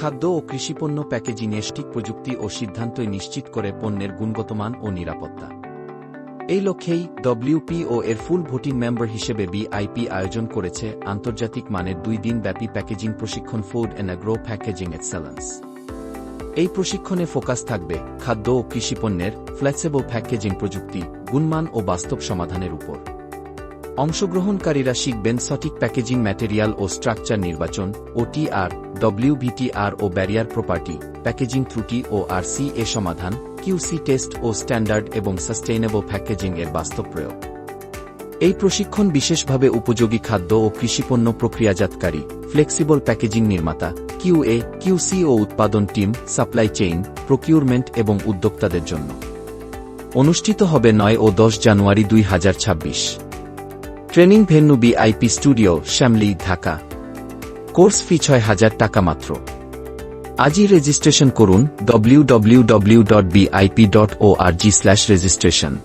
খাদ্য ও কৃষিপণ্য প্যাকেজিংয়ে সঠিক প্রযুক্তি ও সিদ্ধান্তই নিশ্চিত করে পণ্যের গুণগত মান ও নিরাপত্তা। এই লক্ষ্যেই ডব্লিউপিও এর ফুল ভোটিং মেম্বার হিসেবে বিআইপি আয়োজন করেছে আন্তর্জাতিক মানের দুই দিন ব্যাপী প্যাকেজিং প্রশিক্ষণ food and agro packaging excellence এই প্রশিক্ষণে ফোকাস থাকবে খাদ্য ও কৃষিপণ্যের ফ্লেক্সিবল প্যাকেজিং প্রযুক্তি, গুণমান ও বাস্তব সমাধানের উপর। অংশগ্রহণকারীরা শিখবেন সঠিক প্যাকেজিং ম্যাটেরিয়াল ও স্ট্রাকচার নির্বাচন ওটিআর ডব্লিউবিটিআর ও ব্যারিয়ার প্রপার্টি প্যাকেজিং ত্রুটি ও আর সি এ সমাধান কিউসি টেস্ট ও স্ট্যান্ডার্ড এবং সাস্টেইনেবল প্যাকেজিং এর বাস্তব প্রয়োগ। এই প্রশিক্ষণ বিশেষভাবে উপযোগী খাদ্য ও কৃষিপণ্য প্রক্রিয়াজাতকারী ফ্লেক্সিবল প্যাকেজিং নির্মাতা কিউএ কিউসি ও উৎপাদন টিম সাপ্লাই চেইন প্রকিউরমেন্ট এবং উদ্যোক্তাদের জন্য। অনুষ্ঠিত হবে নয় ও দশ জানুয়ারি দুই হাজার ছাব্বিশ। Training venue BIP studio, Shyamoli, Dhaka. Course fee ছয় হাজার টাকা মাত্র। আজই রেজিস্ট্রেশন করুন www.bip.org/registration